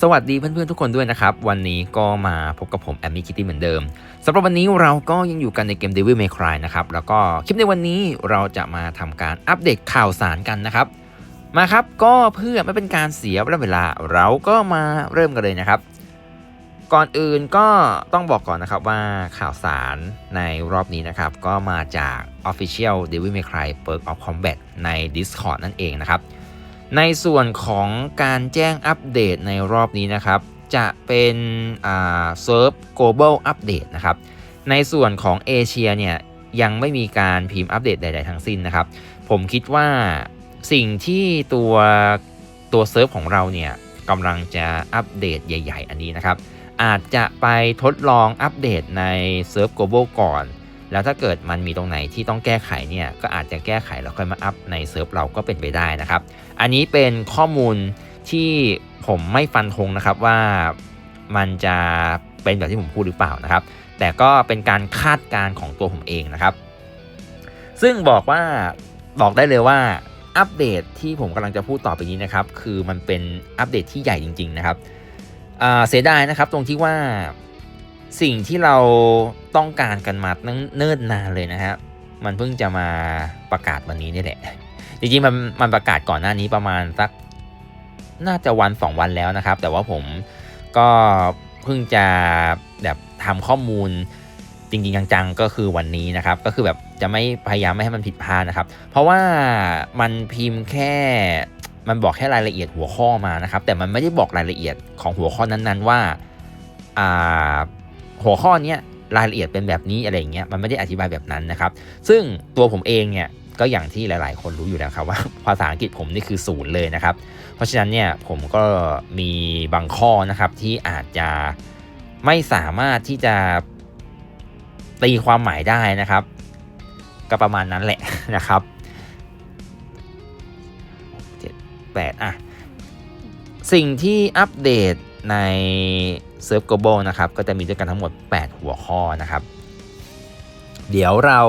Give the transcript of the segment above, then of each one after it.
สวัสดีเพื่อนๆทุกคนด้วยนะครับ วันนี้ก็มาพบกับผมแอมมี่คิตตี้เหมือนเดิมสำหรับวันนี้เราก็ยังอยู่กันในเกม Devil May Cry นะครับ แล้วก็คลิปในวันนี้เราจะมาทำการอัปเดตข่าวสารกันนะครับ มาครับก็เพื่อไม่เป็นการเสียเวลาเราก็มาเริ่มกันเลยนะครับ ก่อนอื่นก็ต้องบอกก่อนนะครับว่าข่าวสารในรอบนี้นะครับ ก็มาจาก Official Devil May Cry Perk of Combat ใน Discord นั่นเองนะครับ ในส่วนของการแจ้งอัปเดตในรอบนี้นะครับ จะเป็นเซิร์ฟ global update นะครับ ในส่วนของเอเชียเนี่ยยังไม่มีการพิมพ์อัปเดตใด ๆ ทั้งสิ้นนะครับ ผมคิดว่าสิ่งที่ตัวตัวเซิร์ฟของเราเนี่ยกำลังจะอัปเดตใหญ่ ๆ อันนี้นะครับ อาจจะไปทดลองอัปเดตในเซิร์ฟ global ก่อน แล้วถ้าเกิดมันมีตรงไหนที่ต้องแก้ไขเนี่ยก็อาจจะแก้ไขแล้วค่อยมาอัพในเซิร์ฟเราก็เป็นไปได้นะครับ อันนี้เป็นข้อมูลที่ผมไม่ฟันธงนะครับว่ามันจะเป็นแบบที่ผมพูดหรือเปล่านะครับ แต่ก็เป็นการคาดการณ์ของตัวผมเองนะครับ ซึ่งบอกว่าบอกได้เลยว่าอัปเดตที่ผมกำลังจะพูดต่อไปนี้นะครับ คือมันเป็นอัปเดตที่ใหญ่จริง ๆ นะครับเสียดายนะครับตรงที่ว่า สิ่งที่เราต้องการกันมาตั้งเนิ่นนานเลยนะฮะมันเพิ่งจะมาประกาศวันนี้นี่แหละ จริงๆมันมันประกาศก่อนหน้านี้ประมาณสักน่าจะวันสองวันแล้วนะครับ แต่ว่าผมก็เพิ่งจะแบบทำข้อมูลจริงๆจังๆก็คือวันนี้นะครับ ก็คือแบบจะไม่พยายามไม่ให้มันผิดพลาดนะครับ เพราะว่ามันพิมพ์แค่มันบอกแค่รายละเอียดหัวข้อมานะครับ แต่มันไม่ได้บอกรายละเอียดของหัวข้อนั้นๆว่าอ่า หัวข้อนี้รายละเอียดเป็นแบบนี้อะไรอย่างเงี้ยมันไม่ได้อธิบายแบบนั้นนะครับ ซึ่งตัวผมเองเนี่ยก็อย่างที่หลาย ๆ คนรู้อยู่แล้วครับว่าภาษาอังกฤษผมนี่คือศูนย์เลยนะครับ เพราะฉะนั้นเนี่ยผมก็มีบางข้อนะครับที่อาจจะไม่สามารถที่จะตีความหมายได้นะครับ ก็ประมาณนั้นแหละนะครับเจ็ดแปดอะสิ่งที่อัปเดต ใน s e r v Global นะครับ ก็จะมีด้วยกันทั้งหมด 8 หัวข้อนะครับ เดี๋ยวเรา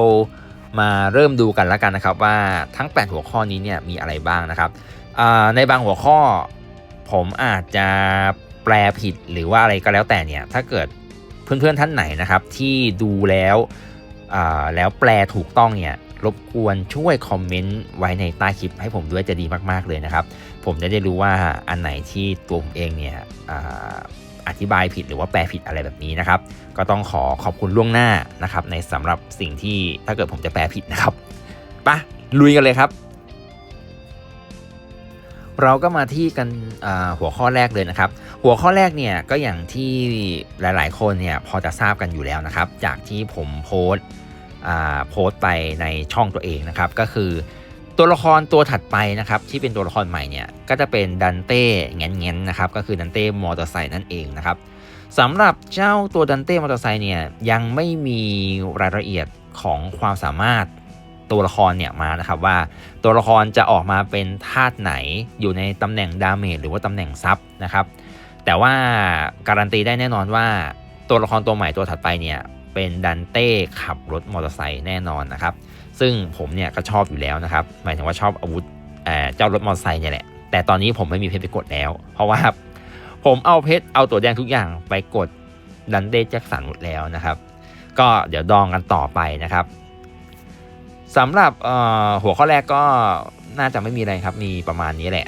มาเริ่มดูกันแล้วกันนะครับว่าทั้ง 8 หัวข้อนี้เนี่ยมีอะไรบ้างนะครับ ในบางหัวข้อผมอาจจะแปลผิดหรือว่าอะไรก็แล้วแต่เนี่ยถ้าเกิดเพื่อนๆท่านไหนนะครับ ที่ดูแล้วแล้วแปลถูกต้องเนี่ยรบกวนช่วยคอมเมนต์ไว้ในใต้คลิปให้ผมด้วยจะดีมากๆเลยนะครับ ผมจะได้รู้ว่าอันไหนที่ตัวผมเองเนี่ยออธิบายผิดหรือว่าแปลผิดอะไรแบบนี้นะครับ ก็ต้องขอขอบคุณล่วงหน้านะครับ ในสำหรับสิ่งที่ถ้าเกิดผมจะแปลผิดนะครับปะลุยกันเลยครับ เราก็มาที่กันหัวข้อแรกเลยนะครับ หัวข้อแรกเนี่ยก็อย่างที่หลาย ๆ คนเนี่ยพอจะทราบกันอยู่แล้วนะครับ จากที่ผมโพสต์โพสต์ไปในช่องตัวเองนะครับ ก็คือ ตัวละครตัวถัดไปนะครับที่เป็นตัวละครใหม่เนี่ยก็จะเป็นดันเต้แงนแงนๆนะครับก็คือดันเต้มอเตอร์ไซค์นั่นเองนะครับสำหรับเจ้าตัวดันเต้มอเตอร์ไซค์เนี่ยยังไม่มีรายละเอียดของความสามารถตัวละครเนี่ยมานะครับว่าตัวละครจะออกมาเป็นธาตุไหนอยู่ในตำแหน่งดาเมจหรือว่าตำแหน่งซับนะครับแต่ว่าการันตีได้แน่นอนว่าตัวละครตัวใหม่ตัวถัดไปเนี่ยเป็นดันเต้ขับรถมอเตอร์ไซค์แน่นอนนะครับ ซึ่งผมเนี่ยก็ชอบอยู่แล้วนะครับ หมายถึงว่าชอบอาวุธเเจ้ารถมอเตอร์ไซค์เนี่ยแหละ แต่ตอนนี้ผมไม่มีเพชรไปกดแล้ว เพราะว่าผมเอาเพชรเอาตัวแดงทุกอย่างไปกดดันเดแจ็คสันหมดแล้วนะครับ ก็เดี๋ยวดองกันต่อไปนะครับสำหรับหัวข้อแรกก็น่าจะไม่มีอะไรครับ มีประมาณนี้แหละ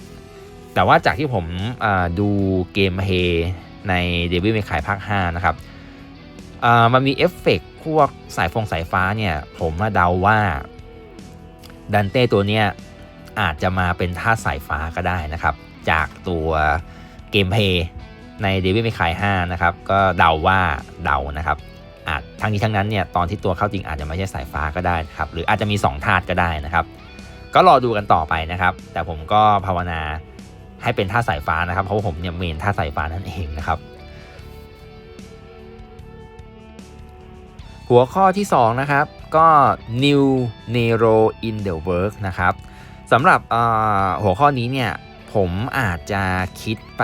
แต่ว่าจากที่ผมดูเกมเฮในเดวิลเมคายภาค 5 นะครับมันมีเอฟเฟกต์ พวกสายฟงสายฟ้าเนี่ย ผมมาเดาว่าดันเต้ตัวเนี้ยอาจจะมาเป็นท่าสายฟ้าก็ได้นะครับ จากตัวเกมเพย์ใน Devil May Cry 5นะครับ ก็เดาว่าเดานะครับ อาจทั้งนี้ทั้งนั้นเนี่ยตอนที่ตัวเข้าจริงอาจจะไม่ใช่สายฟ้าก็ได้นะครับ หรืออาจจะมี 2 ธาตุก็ได้นะครับ ก็รอดูกันต่อไปนะครับ แต่ผมก็ภาวนาให้เป็นท่าสายฟ้านะครับ เพราะผมเนี่ยเมนท่าสายฟ้านั่นเองนะครับ หัวข้อที่ 2 นะครับ ก็ New Nero in the Work นะครับสำหรับหัวข้อนี้เนี่ยผมอาจจะคิดไป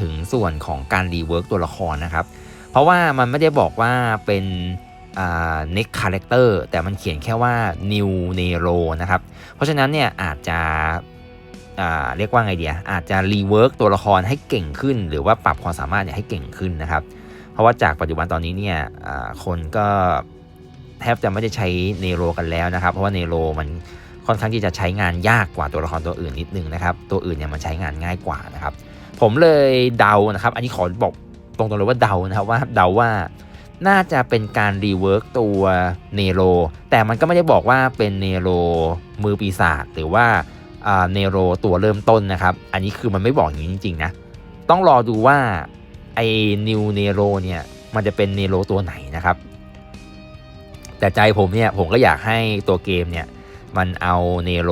ถึงส่วนของการรีเวิร์กตัวละครนะครับ เพราะว่ามันไม่ได้บอกว่าเป็น next character แต่มันเขียนแค่ว่า new nero นะครับ เพราะฉะนั้นเนี่ยอาจจะเรียกว่าไงเดียอาจจะรีเวิร์กตัวละครให้เก่งขึ้น หรือว่าปรับความสามารถเนี่ยให้เก่งขึ้นนะครับ ราะว่าจากปัจจุบันตอนนี้เนี่ยคนก็แทบจะไม่ได้ใช้เนโรกันแล้วนะครับ เพราะว่าเนโรมันค่อนข้างที่จะใช้งานยากกว่าตัวละครตัวอื่นนิดนึงนะครับ ตัวอื่นเนี่ยมันใช้งานง่ายกว่านะครับ ผมเลยเดานะครับ อันนี้ขอบอกตรงๆเลยว่าเดานะครับว่าเดาว่าน่าจะเป็นการรีเวิร์กตัวเนโรแต่มันก็ไม่ได้บอกว่าเป็นเนโรมือปีศาจหรือว่าเนโรตัวเริ่มต้นนะครับ อันนี้คือมันไม่บอกอย่างนี้จริงๆนะ ต้องรอดูว่า ไอ้นิวเนโรเนี่ยมันจะเป็นเนโรตัวไหนนะครับ แต่ใจผมเนี่ยผมก็อยากให้ตัวเกมเนี่ยมันเอาเนโร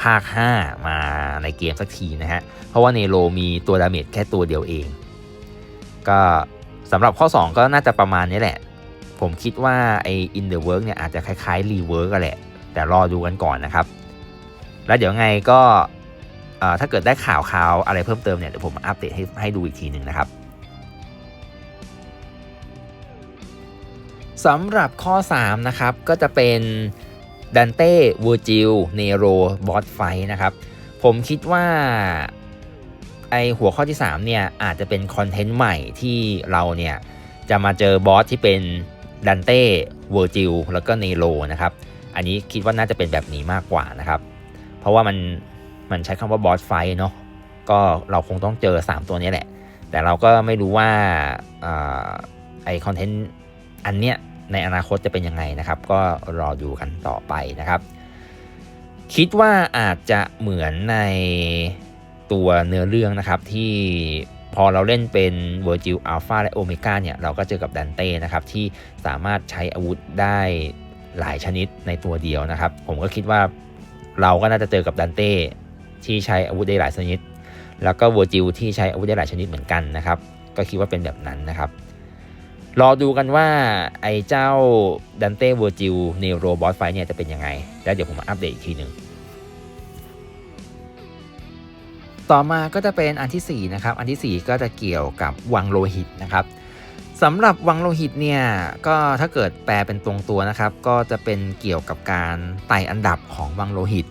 ภาค 5 มาในเกมสักทีนะฮะ เพราะว่าเนโรมีตัวดาเมจแค่ตัวเดียวเอง ก็สำหรับข้อ 2 ก็น่าจะประมาณนี้แหละ ผมคิดว่าไอ้ in the work เนี่ยอาจจะคล้ายๆ rework กันแหละ แต่รอดูกันก่อนนะครับ แล้วเดี๋ยวไงก็ถ้าเกิดได้ข่าวข่าวอะไรเพิ่มเติมเนี่ยเดี๋ยวผมอัปเดตให้ให้ดูอีกทีหนึ่งนะครับ สำหรับข้อ 3 นะครับ ก็จะเป็นดันเต้เวอร์จิลเนโรบอสไฟนะครับ ผมคิดว่าไอหัวข้อที่ 3 เนี่ย อาจจะเป็นคอนเทนต์ใหม่ที่เราเนี่ย จะมาเจอบอสที่เป็นดันเต้เวอร์จิลแล้วก็เนโรนะครับ อันนี้คิดว่าน่าจะเป็นแบบนี้มากกว่านะครับ เพราะว่ามันมันใช้คำว่าบอสไฟเนาะก็เราคงต้องเจอ 3 ตัวนี้แหละ แต่เราก็ไม่รู้ว่าไอคอนเทนต์ อันเนี้ยในอนาคตจะเป็นยังไงนะครับ ก็รอดูกันต่อไปนะครับ คิดว่าอาจจะเหมือนในตัวเนื้อเรื่องนะครับที่พอเราเล่นเป็น Virgil Alpha และ Omega เนี่ยเราก็เจอกับดันเต้นะครับที่สามารถใช้อาวุธได้หลายชนิดในตัวเดียวนะครับ ผมก็คิดว่าเราก็น่าจะเจอกับดันเต้ที่ใช้อาวุธได้หลายชนิด แล้วก็ Virgil ที่ใช้อาวุธได้หลายชนิดเหมือนกันนะครับ ก็คิดว่าเป็นแบบนั้นนะครับ รอดูกันว่าไอ้เจ้าดันเต้เวอร์จิลเนโรบอสไฟเนี่ยจะเป็นยังไง แล้วเดี๋ยวผมมาอัปเดตอีกทีหนึ่งต่อมาก็จะเป็นอันที่ 4 นะครับ อันที่ 4 ก็จะเกี่ยวกับวังโลหิตนะครับสำหรับวังโลหิตเนี่ยก็ถ้าเกิดแปลเป็นตรงตัวนะครับ ก็จะเป็นเกี่ยวกับการไต่อันดับของวังโลหิต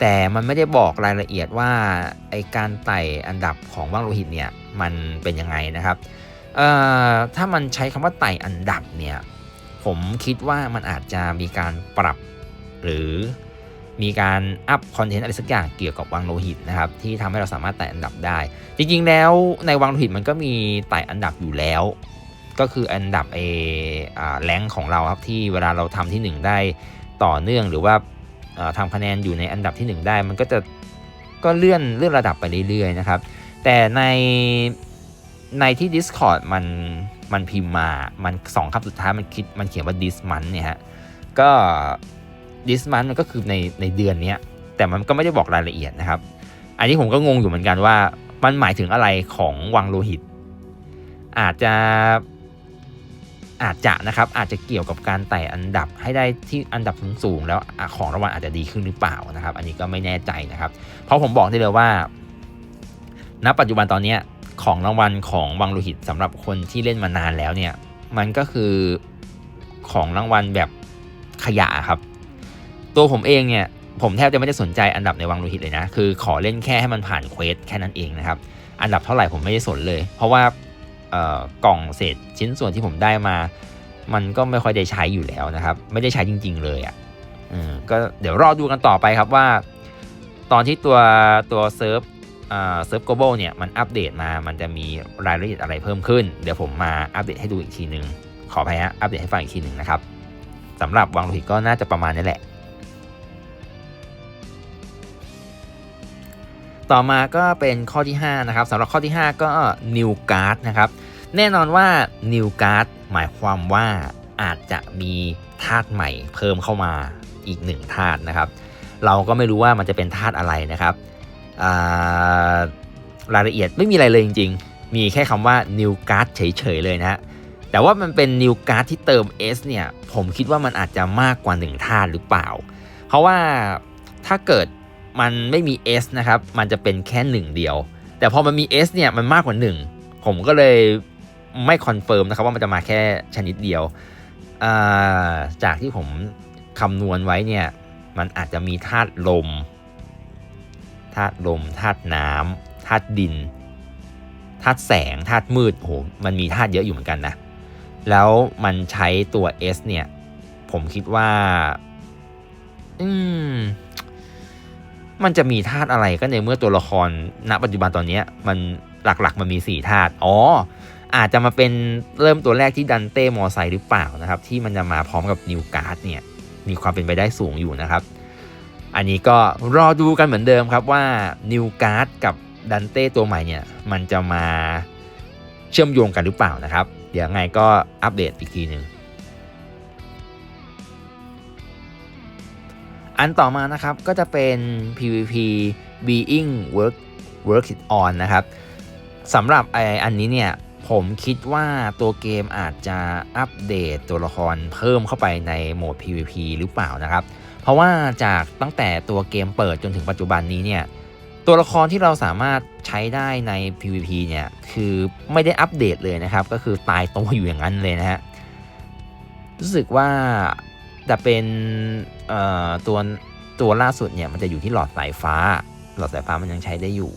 แต่มันไม่ได้บอกรายละเอียดว่าไอการไต่อันดับของวังโลหิตเนี่ยมันเป็นยังไงนะครับ ถ้ามันใช้คำว่าไต่อันดับเนี่ย ผมคิดว่ามันอาจจะมีการปรับหรือมีการอัพคอนเทนต์อะไรสักอย่างเกี่ยวกับวังโลหิตนะครับ ที่ทำให้เราสามารถไต่อันดับได้ จริงๆแล้วในวังโลหิตมันก็มีไต่อันดับอยู่แล้ว ก็คืออันดับเอแรงของเราครับที่เวลาเราทำที่ 1 ได้ต่อเนื่องหรือว่าทำคะแนนอยู่ในอันดับที่ 1 ได้ มันก็จะก็เลื่อนเลื่อนระดับไปเรื่อยๆนะครับ แต่ใน ในที่ Discord มันมันพิมพ์มา มันสองคำสุดท้ายมันคิดมันเขียนว่า this month เนี่ยฮะ ก็ this month มันก็คือในในเดือนนี้แต่มันก็ไม่ได้บอกรายละเอียดนะครับ อันนี้ผมก็งงอยู่เหมือนกันว่า มันหมายถึงอะไรของวังโลหิต อาจจะอาจจะนะครับอาจจะเกี่ยวกับการไต่อันดับให้ได้ที่อันดับสูงๆแล้วของรางวัลอาจจะดีขึ้นหรือเปล่านะครับ อันนี้ก็ไม่แน่ใจนะครับ เพราะผมบอกได้เลยว่า ณ ปัจจุบันตอนนี้ ของรางวัลของวังโลหิตสำหรับคนที่เล่นมานานแล้วเนี่ยมันก็คือของรางวัลแบบขยะครับ ตัวผมเองเนี่ยผมแทบจะไม่ได้สนใจอันดับในวังโลหิตเลยนะ คือขอเล่นแค่ให้มันผ่านเควสแค่นั้นเองนะครับ อันดับเท่าไหร่ผมไม่ได้สนเลย เพราะว่ากล่องเศษชิ้นส่วนที่ผมได้มา มันก็ไม่ค่อยได้ใช้อยู่แล้วนะครับ ไม่ได้ใช้จริง ๆ เลยอะ่ะก็เดี๋ยวรอดูกันต่อไปครับว่า ตอนที่ตัวตัวเซิร์ฟ เซิร์ฟ global เนี่ยมันอัปเดตมามันจะมีรายละเอียดอะไรเพิ่มขึ้น เดี๋ยวผมมาอัปเดตให้ดูอีกทีหนึ่งขออภัยฮะอัปเดตให้ฟังอีกทีหนึ่งนะครับสำหรับวังโลหิตก็น่าจะประมาณนี้แหละ ต่อมาก็เป็นข้อที่ 5 นะครับสำหรับข้อที่ 5 ก็ New Card นะครับ แน่นอนว่า New Card หมายความว่าอาจจะมีธาตุใหม่เพิ่มเข้ามาอีกหนึ่งธาตุนะครับ เราก็ไม่รู้ว่ามันจะเป็นธาตุอะไรนะครับ รายละเอียดไม่มีอะไรเลยจริง ๆ มีแค่คำว่า new card เฉย ๆ เลยนะฮะ แต่ว่ามันเป็น new card ที่เติม S เนี่ย ผมคิดว่ามันอาจจะมากกว่า 1 ธาตุหรือเปล่า เพราะว่าถ้าเกิดมันไม่มี S นะครับ มันจะเป็นแค่ 1 เดียว แต่พอมันมี S เนี่ยมันมากกว่า 1 ผมก็เลยไม่คอนเฟิร์มนะครับว่ามันจะมาแค่ชนิดเดียว จากที่ผมคำนวณไว้เนี่ย มันอาจจะมีธาตุลม ธาตุลมธาตุน้ำธาตุดินธาตุแสงธาตุมืดโหมันมีธาตุเยอะอยู่เหมือนกันนะ แล้วมันใช้ตัว S เนี่ย ผมคิดว่า อืม มันจะมีธาตุอะไรก็ในเมื่อตัวละครณปัจจุบันตอนนี้มันหลักๆ มันมีสี่ธาตุอ๋อ อาจจะมาเป็นเริ่มตัวแรกที่ดันเต้มอไซหรือเปล่านะครับ ที่มันจะมาพร้อมกับนิวการ์ดเนี่ย มีความเป็นไปได้สูงอยู่นะครับ อันนี้ก็รอดูกันเหมือนเดิมครับว่านิวการ์ดกับดันเต้ตัวใหม่เนี่ยมันจะมาเชื่อมโยงกันหรือเปล่านะครับ เดี๋ยวไงก็อัปเดตอีกทีหนึ่งอันต่อมานะครับก็จะเป็น PVP Being Work Work It On นะครับสำหรับไออันนี้เนี่ยผมคิดว่าตัวเกมอาจจะอัปเดตตัวละครเพิ่มเข้าไปในโหมด PVP หรือเปล่านะครับ เพราะว่าจากตั้งแต่ตัวเกมเปิดจนถึงปัจจุบันนี้เนี่ยตัวละครที่เราสามารถใช้ได้ใน PVP เนี่ยคือไม่ได้อัปเดตเลยนะครับ ก็คือตายตัวอยู่อย่างนั้นเลยนะฮะรู้สึกว่าแต่เป็นตัวตัวล่าสุดเนี่ยมันจะอยู่ที่หลอดสายฟ้า หลอดสายฟ้ามันยังใช้ได้อยู่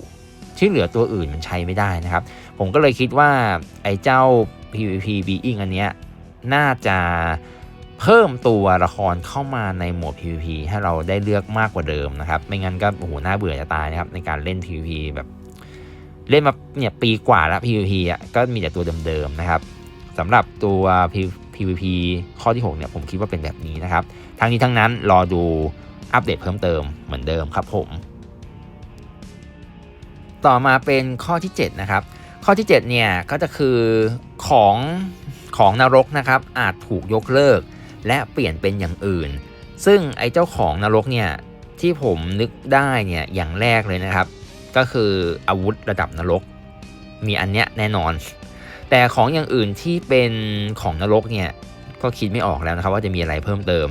ที่เหลือตัวอื่นมันใช้ไม่ได้นะครับ ผมก็เลยคิดว่าไอ้เจ้า PVP Being อันเนี้ยน่าจะ เพิ่มตัวละครเข้ามาในโหมด PVP ให้เราได้เลือกมากกว่าเดิมนะครับ ไม่งั้นก็โอ้โหน่าเบื่อจะตายนะครับในการเล่น PVP แบบเล่นมาเนี่ยปีกว่าแล้ว PVP อะก็มีแต่ตัวเดิมๆนะครับสำหรับตัว PVP ข้อที่ 6 เนี่ยผมคิดว่าเป็นแบบนี้นะครับ ทั้งนี้ทั้งนั้นรอดูอัปเดตเพิ่มเติมเหมือนเดิมครับผม ต่อมาเป็นข้อที่ 7 นะครับ ข้อที่ 7 เนี่ยก็จะคือของของนรกนะครับอาจถูกยกเลิก และเปลี่ยนเป็นอย่างอื่น ซึ่งไอ้เจ้าของนรกเนี่ยที่ผมนึกได้เนี่ยอย่างแรกเลยนะครับ ก็คืออาวุธระดับนรก มีอันเนี้ยแน่นอน แต่ของอย่างอื่นที่เป็นของนรกเนี่ยก็คิดไม่ออกแล้วนะครับว่าจะมีอะไรเพิ่มเติม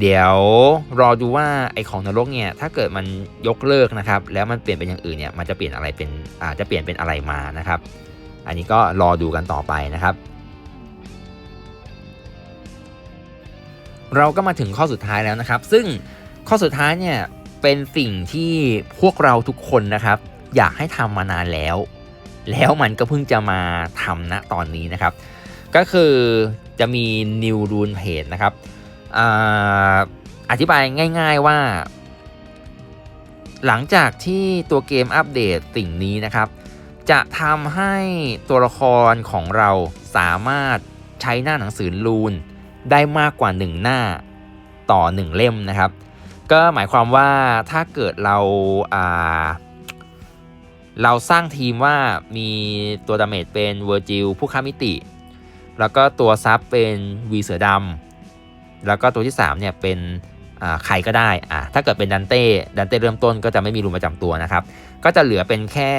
เดี๋ยวรอดูว่าไอของนรกเนี่ยถ้าเกิดมันยกเลิกนะครับ แล้วมันเปลี่ยนเป็นอย่างอื่นเนี่ยมันจะเปลี่ยนอะไรเป็นอาจจะเปลี่ยนเป็นอะไรมานะครับ อันนี้ก็รอดูกันต่อไปนะครับ เราก็มาถึงข้อสุดท้ายแล้วนะครับ ซึ่งข้อสุดท้ายเนี่ยเป็นสิ่งที่พวกเราทุกคนนะครับ อยากให้ทำมานานแล้ว แล้วมันก็เพิ่งจะมาทำณตอนนี้นะครับ ก็คือจะมี New Rune Page นะครับอธิบายง่าย ๆว่า หลังจากที่ตัวเกมอัปเดตสิ่งนี้นะครับ จะทำให้ตัวละครของเราสามารถใช้หน้าหนังสือรูน ได้มากกว่า 1 หน้าต่อ 1 เล่มนะครับ ก็หมายความว่าถ้าเกิดเราเราสร้างทีมว่ามีตัวดาเมจเป็นเวอร์จิลผู้ค้ามิติ แล้วก็ตัวซับเป็นวีเสือดำแล้วก็ตัวที่3เนี่ยเป็นใครก็ได้อะถ้าเกิดเป็นดันเต้ดันเต้เริ่มต้นก็จะไม่มีรูนประจำตัวนะครับ ก็จะเหลือเป็นแค่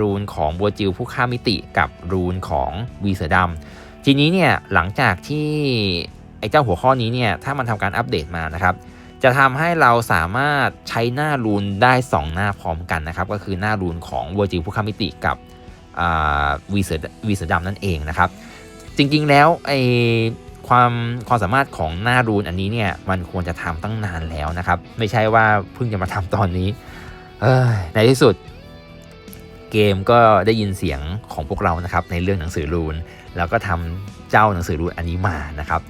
รูนของบัวจิลผู้ฆ่ามิติกับรูนของวีเสือดำทีนี้เนี่ยหลังจากที่ ไอ้เจ้าหัวข้อนี้เนี่ยถ้ามันทำการอัปเดตมานะครับ จะทำให้เราสามารถใช้หน้ารูนได้ 2 หน้าพร้อมกันนะครับ ก็คือหน้ารูนของบัวจิลผู้ฆ่ามิติกับวีเสือวีเสือดำนั่นเองนะครับ จริงๆแล้วไอความความสามารถของหน้ารูนอันนี้เนี่ยมันควรจะทำตั้งนานแล้วนะครับ ไม่ใช่ว่าเพิ่งจะมาทำตอนนี้ในที่สุดเกมก็ได้ยินเสียงของพวกเรานะครับในเรื่องหนังสือรูน แล้วก็ทำเจ้าหนังสือรูนอันนี้มานะครับ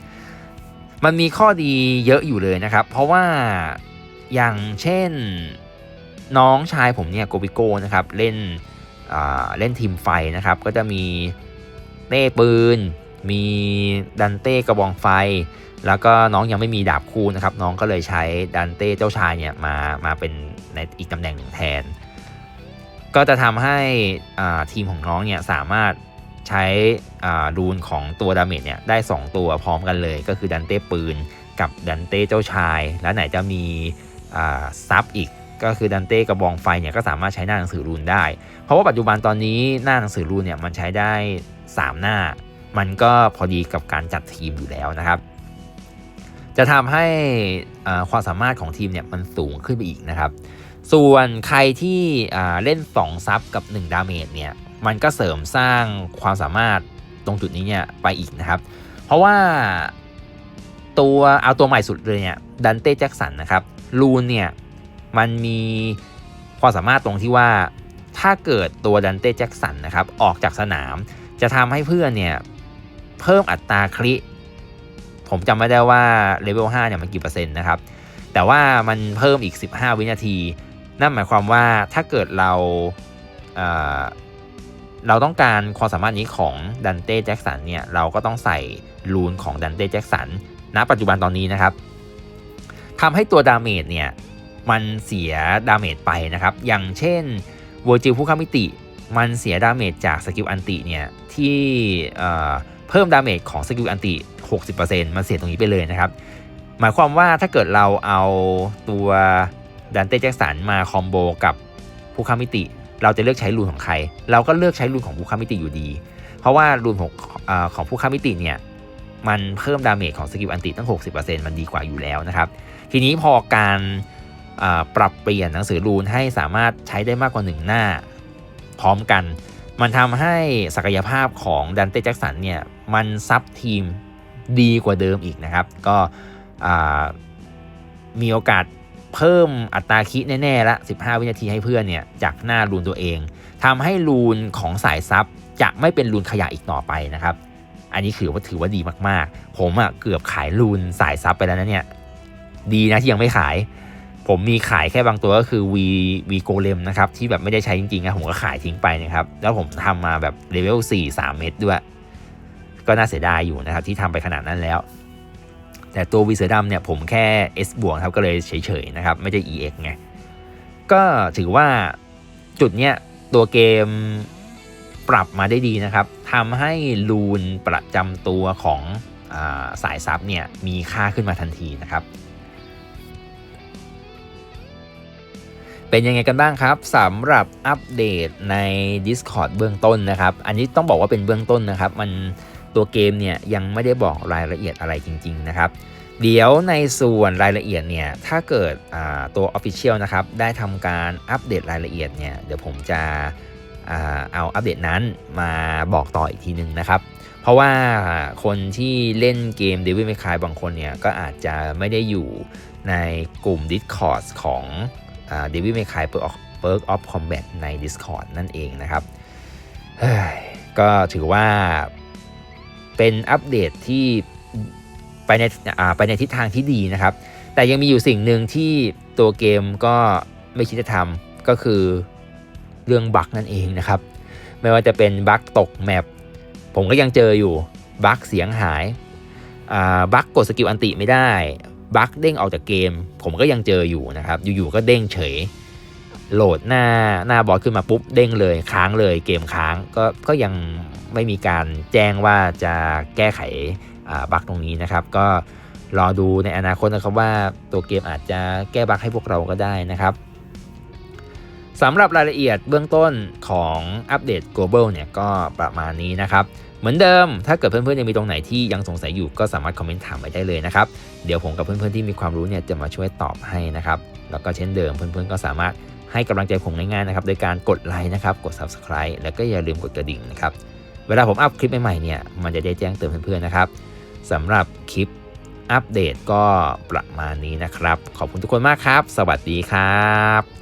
มันมีข้อดีเยอะอยู่เลยนะครับ เพราะว่าอย่างเช่นน้องชายผมเนี่ยโกบิโก้นะครับเล่นเล่นทีมไฟนะครับ ก็จะมีเต้ปืน มีดันเต้กระบองไฟ แล้วก็น้องยังไม่มีดาบคู่นะครับ น้องก็เลยใช้ดันเต้เจ้าชายเนี่ยมามาเป็นในอีกตำแหน่งหนึ่งแทน ก็จะทำให้ทีมของน้องเนี่ยสามารถ ใช้รูนของตัวดาเมจเนี่ยได้ 2 ตัวพร้อมกันเลย ก็คือดันเต้ปืนกับดันเต้เจ้าชาย แล้วไหนจะมีซับอีกก็คือดันเต้กระบองไฟเนี่ยก็สามารถใช้หน้าหนังสือรูนได้ เพราะว่าปัจจุบันตอนนี้หน้าหนังสือรูนเนี่ยมันใช้ได้ 3 หน้า มันก็พอดีกับการจัดทีมอยู่แล้วนะครับ จะทำให้ความสามารถของทีมเนี่ยมันสูงขึ้นไปอีกนะครับ ส่วนใครที่เล่น 2 ซับกับ 1 ดาเมจเนี่ย มันก็เสริมสร้างความสามารถตรงจุดนี้เนี่ยไปอีกนะครับ เพราะว่าตัวเอาตัวใหม่สุดเลยเนี่ยดันเต้แจ็คสันนะครับลูนเนี่ยมันมีความสามารถตรงที่ว่าถ้าเกิดตัวดันเต้แจ็คสันนะครับออกจากสนาม จะทำให้เพื่อนเนี่ยเพิ่มอัตราคริผมจำไม่ได้ว่าเลเวล5เนี่ยมันกี่เปอร์เซ็นต์นะครับ แต่ว่ามันเพิ่มอีก 15 วินาที นั่นหมายความว่าถ้าเกิดเรา เราต้องการความสามารถนี้ของดันเต้แจ็คสันเนี่ยเราก็ต้องใส่รูนของดันเต้แจ็คสันณปัจจุบันตอนนี้นะครับทำให้ตัวดาเมจเนี่ยมันเสียดาเมจไปนะครับ อย่างเช่นเวอร์จิลผู้ข้ามิติ มันเสียดาเมจจากสกิลอันติเนี่ยที่เอ่อเพิ่มดาเมจของสกิลอันติ 60%มันเสียตรงนี้ไปเลยนะครับ หมายความว่าถ้าเกิดเราเอาตัวดันเต้แจ็คสันมาคอมโบกับผู้ข้ามิติ เราจะเลือกใช้รูนของใคร เราก็เลือกใช้รูนของผู้ข้ามิติอยู่ดี เพราะว่ารูนของอของผู้ข้ามิติเนี่ยมันเพิ่มดาเมจของสกิลอันติตั้ง 60%มันดีกว่าอยู่แล้วนะครับ ทีนี้พอการปรับเปลี่ยนหนังสือรูนให้สามารถใช้ได้มากกว่า 1 หน้า พร้อมกัน มันทำให้ศักยภาพของดันเต้แจ็คสันเนี่ยมันซับทีมดีกว่าเดิมอีกนะครับ ก็มีโอกาส เพิ่มอัตราคิแน่ๆละ 15 วินาทีให้เพื่อนเนี่ยจากหน้ารูนตัวเองทำให้รูนของสายซับจะไม่เป็นรูนขยะอีกต่อไปนะครับ อันนี้ถือว่าถือว่าดีมากๆ ผมอะเกือบขายรูนสายซับไปแล้วนะเนี่ย ดีนะที่ยังไม่ขาย ผมมีขายแค่บางตัวก็คือ V V g o l e m นะครับที่แบบไม่ได้ใช้จริงๆนะผมก็ขายทิ้งไปนะครับ แล้วผมทำมาแบบเลเวล4 3 เม็ดด้วย ก็น่าเสียดายอยู่นะครับที่ทำไปขนาดนั้นแล้ว แต่ตัววีเสือดำเนี่ยผมแค่ S บวกครับก็เลยเฉยๆนะครับไม่ใช่ EX ไงก็ถือว่าจุดเนี้ยตัวเกมปรับมาได้ดีนะครับทำให้รูนประจำตัวของอาสายซับเนี่ยมีค่าขึ้นมาทันทีนะครับ เป็นยังไงกันบ้างครับสำหรับอัปเดตใน Discord เบื้องต้นนะครับ อันนี้ต้องบอกว่าเป็นเบื้องต้นนะครับ มัน ตัวเกมเนี่ยยังไม่ได้บอกรายละเอียดอะไรจริง ๆ นะครับ เดี๋ยวในส่วนรายละเอียดเนี่ยถ้าเกิดตัว Official นะครับได้ทำการอัปเดตรายละเอียดเนี่ยเดี๋ยวผมจะเอาอัปเดตนั้นมาบอกต่ออีกทีหนึ่งนะครับ เพราะว่าคนที่เล่นเกม Devil May Cry บางคนเนี่ยก็อาจจะไม่ได้อยู่ในกลุ่ม Discord ของเดวิดเมคายเปิร์กเปิร์กออฟคอมแบทใน Discord นั่นเองนะครับก็ถือว่า เป็นอัปเดตที่ไปในไปในทิศทางที่ดีนะครับ แต่ยังมีอยู่สิ่งหนึ่งที่ตัวเกมก็ไม่คิดจะทำก็คือเรื่องบั๊กนั่นเองนะครับ ไม่ว่าจะเป็นบั๊กตกแมปผมก็ยังเจออยู่บั๊กเสียงหายบั๊กกดสกิลอันติไม่ได้บั๊กเด้งออกจากเกม ผมก็ยังเจออยู่นะครับ อยู่ๆก็เด้งเฉย โหลดหน้าหน้าบอสขึ้นมาปุ๊บเด้งเลยค้างเลยเกมค้างก็ก็ยัง ไม่มีการแจ้งว่าจะแก้ไขบั๊กตรงนี้นะครับ ก็รอดูในอนาคตนะครับว่าตัวเกมอาจจะแก้บั๊กให้พวกเราก็ได้นะครับสำหรับรายละเอียดเบื้องต้นของอัปเดต global เนี่ยก็ประมาณนี้นะครับ เหมือนเดิม ถ้าเกิดเพื่อนๆยังมีตรงไหนที่ยังสงสัยอยู่ก็สามารถคอมเมนต์ถามไว้ได้เลยนะครับ เดี๋ยวผมกับเพื่อนๆที่มีความรู้เนี่ยจะมาช่วยตอบให้นะครับ แล้วก็เช่นเดิมเพื่อนๆก็สามารถให้กำลังใจผมง่ายๆนะครับ โดยการกดไลค์นะครับ กด subscribe แล้วก็อย่าลืมกดกระดิ่งนะครับ เวลาผมอัพคลิปใหม่ๆเนี่ยมันจะได้แจ้งเตือนเพื่อนๆนะครับสำหรับคลิปอัปเดตก็ประมาณนี้นะครับ ขอบคุณทุกคนมากครับ สวัสดีครับ